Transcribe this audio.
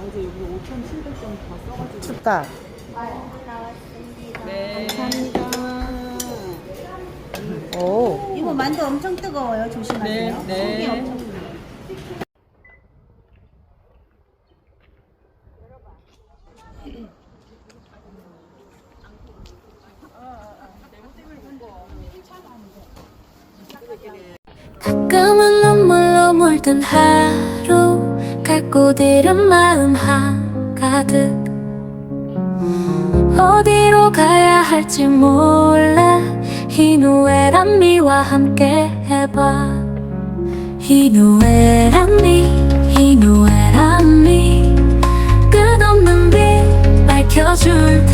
어제 여기 5,700점 다 써가지고. 춥다. 네. 감사합니다. 오. 이거 만두 엄청 뜨거워요. 조심하세요. 네, 네. 속이 엄청 뜨거워요. 가끔은 눈물로 물든 하루 갈곳 잃은 마음 한가득. 어디로 가야 할지 몰라. 희누애란 미와 함께 해봐. 희누애란 미 희누애란 미. 끝없는 빛 밝혀줄